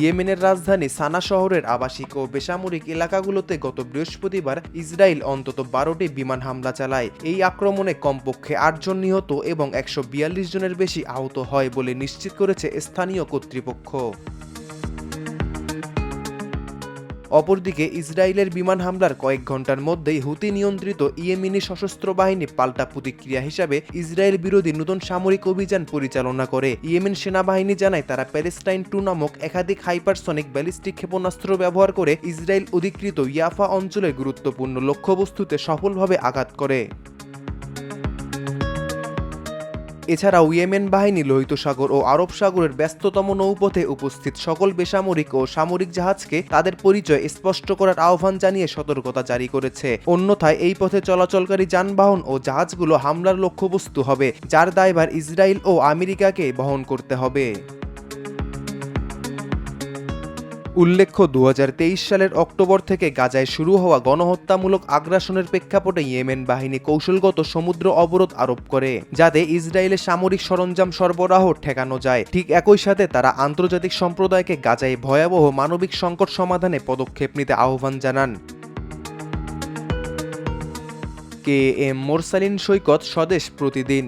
ইয়েমেনের রাজধানী সানা শহরের আবাসিক ও বেসামরিক এলাকাগুলোতে গত বৃহস্পতিবার ইসরায়েল অন্তত বারোটি বিমান হামলা চালায়। এই আক্রমণে কমপক্ষে আটজন নিহত এবং একশো বিয়াল্লিশ জনের বেশি আহত হয় বলে নিশ্চিত করেছে স্থানীয় কর্তৃপক্ষ। অপরদিকে ইসরায়েলের বিমান হামলার কয়েক ঘণ্টার মধ্যেই হুতি নিয়ন্ত্রিত ইয়েমিনি সশস্ত্র বাহিনী পাল্টা প্রতিক্রিয়া হিসাবে ইসরায়েল বিরোধী নতুন সামরিক অভিযান পরিচালনা করে। ইয়েমেন সেনাবাহিনী জানায় তারা প্যালেস্টাইন টু নামক একাধিক হাইপারসনিক ব্যালিস্টিক ক্ষেপণাস্ত্র ব্যবহার করে ইসরায়েল অধিকৃত ইয়াফা অঞ্চলের গুরুত্বপূর্ণ লক্ষ্যবস্তুতে সফলভাবে আঘাত করে। এছাড়াও ইয়েমেন বাহিনী, লোহিত সাগর ও আরব সাগরের ব্যস্ততম নৌপথে উপস্থিত সকল বেসামরিক ও সামরিক জাহাজকে তাদের পরিচয় স্পষ্ট করার আহ্বান জানিয়ে সতর্কতা জারি করেছে। অন্যথায় এই পথে চলাচলকারী যানবাহন ও জাহাজগুলো হামলার লক্ষ্যবস্তু হবে, যার দায়ভার ইসরায়েল ও আমেরিকাকে বহন করতে হবে। উল্লেখ্য দু হাজার তেইশ সালের অক্টোবর থেকে গাজায় শুরু হওয়া গণহত্যামূলক আগ্রাসনের প্রেক্ষাপটে ইয়েমেন বাহিনী কৌশলগত সমুদ্র অবরোধ আরোপ করে, যাতে ইসরায়েলের সামরিক সরঞ্জাম সরবরাহ ঠেকানো যায়। ঠিক একই সাথে তারা আন্তর্জাতিক সম্প্রদায়কে গাজায় ভয়াবহ মানবিক সংকট সমাধানে পদক্ষেপ নিতে আহ্বান জানান। কে এম মোরসালিন সৈকত স্বদেশ প্রতিদিন।